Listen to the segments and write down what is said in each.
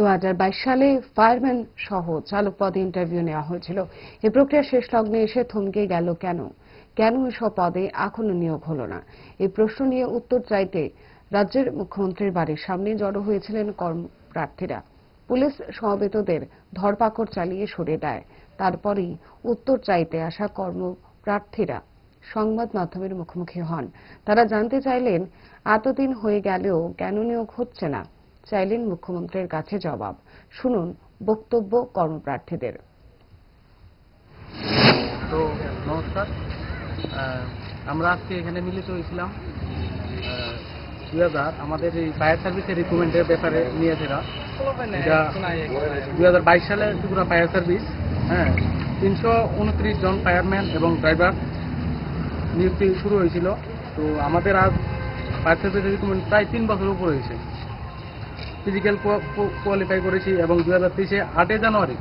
দু হাজার বাইশ সালে ফায়ারম্যান সহ চালক পদে ইন্টারভিউ নেওয়া হয়েছিল। এ প্রক্রিয়া শেষ লগ্নে এসে থমকে গেল কেন? কেন এসব পদে এখনও নিয়োগ হলো না? এই প্রশ্ন নিয়ে উত্তর চাইতে রাজ্যের মুখ্যমন্ত্রীর বাড়ির সামনে জড়ো হয়েছিলেন কর্মপ্রার্থীরা। পুলিশ সমবেতদের ধরপাকড় চালিয়ে সরিয়ে দেয়। তারপরেই উত্তর চাইতে আসা কর্মপ্রার্থীরা সংবাদ মাধ্যমের মুখোমুখি হন। তারা জানতে চাইলেন, এতদিন হয়ে গেলেও কেন নিয়োগ হচ্ছে না? চাইলেন মুখ্যমন্ত্রীর কাছে জবাব। শুনুন বক্তব্য কর্মপ্রার্থীদের। তো নমস্কার। আমরা আজকে এখানে মিলিত হয়েছিলাম। দুই হাজার, আমাদের এই ফায়ার সার্ভিসের রিক্রুটমেন্টের ব্যাপারে এরা এটা দুই হাজার বাইশ সালে ত্রিপুরা ফায়ার সার্ভিস হ্যাঁ তিনশো উনত্রিশ জন ফায়ারম্যান এবং ড্রাইভার নিযুক্তি শুরু হয়েছিল। তো আমাদের আজ ফায়ার সার্ভিসের রিক্রুটমেন্ট প্রায় তিন বছর উপরে হয়েছে। ফিজিক্যাল কোয়ালিফাই করেছি এবং দু হাজার তেইশে আটই জানুয়ারি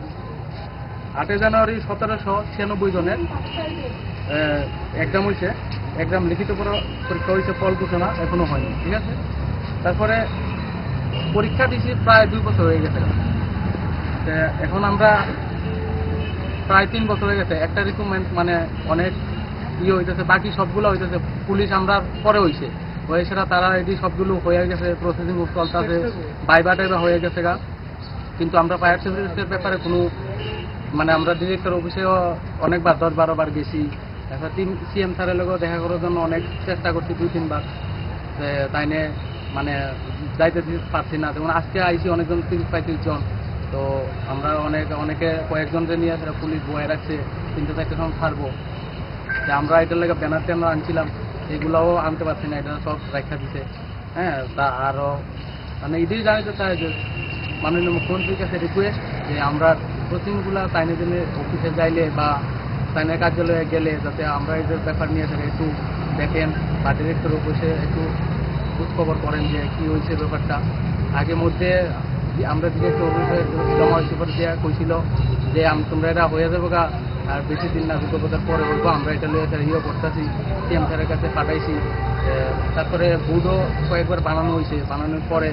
আটই জানুয়ারি সতেরোশো ছিয়ানব্বই জনের এক্সাম হয়েছে। এক্সাম লিখিত পর- পরীক্ষা হয়েছে ফল ঘোষণা এখনও হয়নি, ঠিক আছে? তারপরে পরীক্ষা দিয়েছি প্রায় দুই বছর হয়ে গেছে। এখন আমরা প্রায় তিন বছর হয়ে গেছে। একটা রিক্রুটমেন্ট মানে অনেক ইয়ে হইতেছে, বাকি সবগুলো হইতেছে, পুলিশ আমরা পরে হয়েছে হয়ে সেটা তারা এটি সবগুলো হয়ে গেছে প্রসেসিং চলতেছে বাইবা টাইবা হয়ে গেছে গা। কিন্তু আমরা ফায়ার সার্ভিসের ব্যাপারে কোনো মানে আমরা ডিরেক্টর অফিসেও অনেকবার, দশ বারো বার গেছি। তারপর তিন সিএম স্যারের লগেও দেখা করার জন্য অনেক চেষ্টা করছি, দুই তিনবার যে তাই নিয়ে মানে যাইতে পারছি না। যেমন আজকে আইসি অনেকজন তিরিশ পঁয়ত্রিশ জন তো আমরা অনেক, অনেকে কয়েকজনকে নিয়ে সেটা পুলিশ বয়ে রাখছে, তিনটে চারটে সময় ছাড়বো। যে আমরা এটার লেগে ব্যানার ট্যানার আনছিলাম। এগুলোও আনতে পারছি না এটা সব রাখা দিছে। হ্যাঁ তা আরও মানে এটাই জানাতে চাই যে, মাননীয় মুখ্যমন্ত্রীর কাছে রিকোয়েস্ট যে আমরা প্রতিদিনগুলো তাইনে দিনে অফিসে যাইলে বা তাইনের কার্যালয়ে গেলে যাতে আমরা এদের ব্যাপার নিয়ে একটু দেখেন, বা ডিরেক্টর অফিসে একটু খোঁজখবর করেন যে কী হয়েছে ব্যাপারটা। আগে মধ্যে আমরা ডিরেক্টর অফিসে জমা হয়েছে পরে দেওয়া কইছিল যে তোমরা এটা হয়ে যাবে গা। আর বেশি দিন না বছর পরে বলব, আমরা এটা লিয়ে ইয়ে করতেছি সিএম স্যারের কাছে পাঠাইছি। তারপরে বুডও কয়েকবার বানানো হয়েছে বানানোর পরে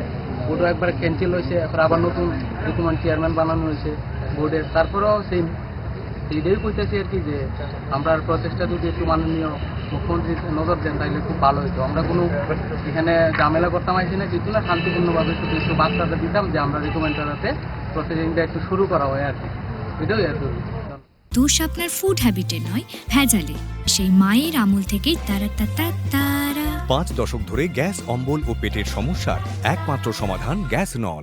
বুডও একবার ক্যান্সেল হয়েছে এরপর আবার নতুন ডকুমেন্ট চেয়ারম্যান বানানো হয়েছে বোর্ডের তারপরেও সেই এটাই কইতেছি আর কি যে, আমরা প্রচেষ্টা যদি একটু মাননীয় মুখ্যমন্ত্রী নজর দেন তাহলে খুব ভালো হতো আমরা কোনো এখানে ঝামেলা করতাম আইসি না কিছু না, শান্তিপূর্ণভাবে শুধু একটু বার্তাটা দিতাম যে, আমরা রিকমেন্ডটা যাতে প্রসেসিংটা একটু শুরু করা হয় আর কি। এটাই আর কি। দোষ আপনার ফুড হ্যাবিটে নয়, ভেজালে। সেই মায়ের আমল থেকে তারা তা তারা। পাঁচ দশক ধরে গ্যাস, অম্বল ও পেটের সমস্যার একমাত্র সমাধান গ্যাস নল।